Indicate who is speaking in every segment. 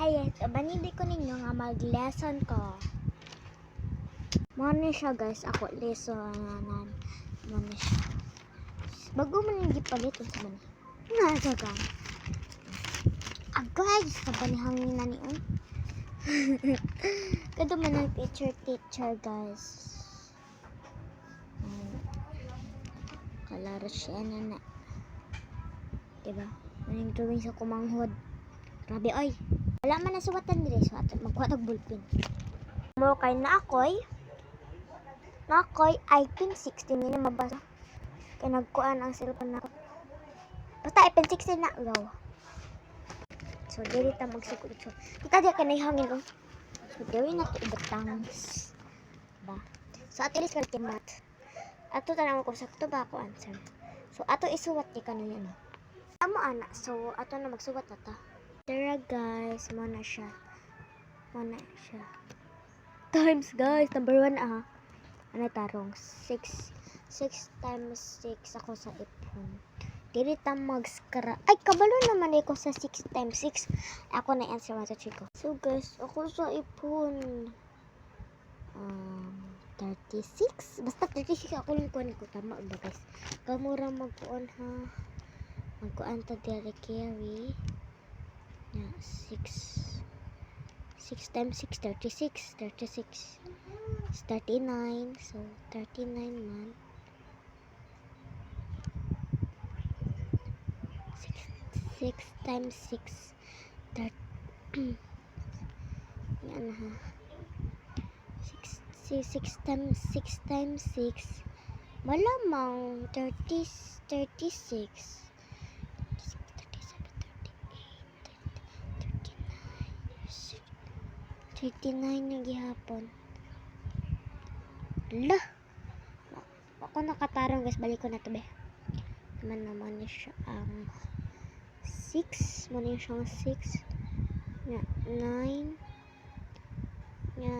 Speaker 1: Hi guys, abanidi ko ninyo nga mag-lesson ko. Muna siya guys, ako lessonan. Muna siya. Bago man yung gipaliton sa man. Nga sa ka. Ah guys, sabani hangin na niyon. Kado man ang teacher teacher guys. Hmm. Kalaro siya na na. Diba? Maning drawing sa kumanghod. Grabe oy. Wala man na suwatan dire so magkuha tag ballpen. Mo kay na ako'y na ako'y iPhone 16 ni mabasa. Kay nagkuan ang cellphone nako. Basta iPhone 16 na gaw. So dili ta magsugod so. Kita di kanay hangin oh. So dili na to ibutang. Ba. So at least kalki mat. Ato tanong ko sakto ba ako answer. So ato isuwat ni kanina no. Amo ana. So ato na magsuwat na ta. Tara guys, mo na siya. Mo na siya. Times guys, number one ah. Ano tarong? 6 6 times 6 ako sa ipon. Dili ta mag-scra. Ay, kabalo naman ako sa 6 times 6. Ako na answer mo chiko. So guys, ako sa ipon. Um, 36? Basta 36 ako lang kunin ko. Tama ba guys? Kamura magkuon ha. Magkuan ta dire carry. Na 6 6 times 6 36 36 is 39 so 39 man 6 times 6 thir- yan ha. 6 6 times 6 times 6 malamang 30 36 39 na gihapon. Lah. Ako nakatarong guys, balik ko na to be. Naman naman ni siya ang 6, mo na siyang 6. Nga 9. Nga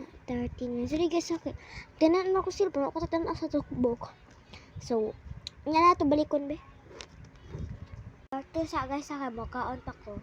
Speaker 1: nga 13. Sorry guys, ako. Tanan mo ko silver, ako tatanan sa tukbok. So, nga na to balikon be. Ito sa guys sa kamo kaon pa ko.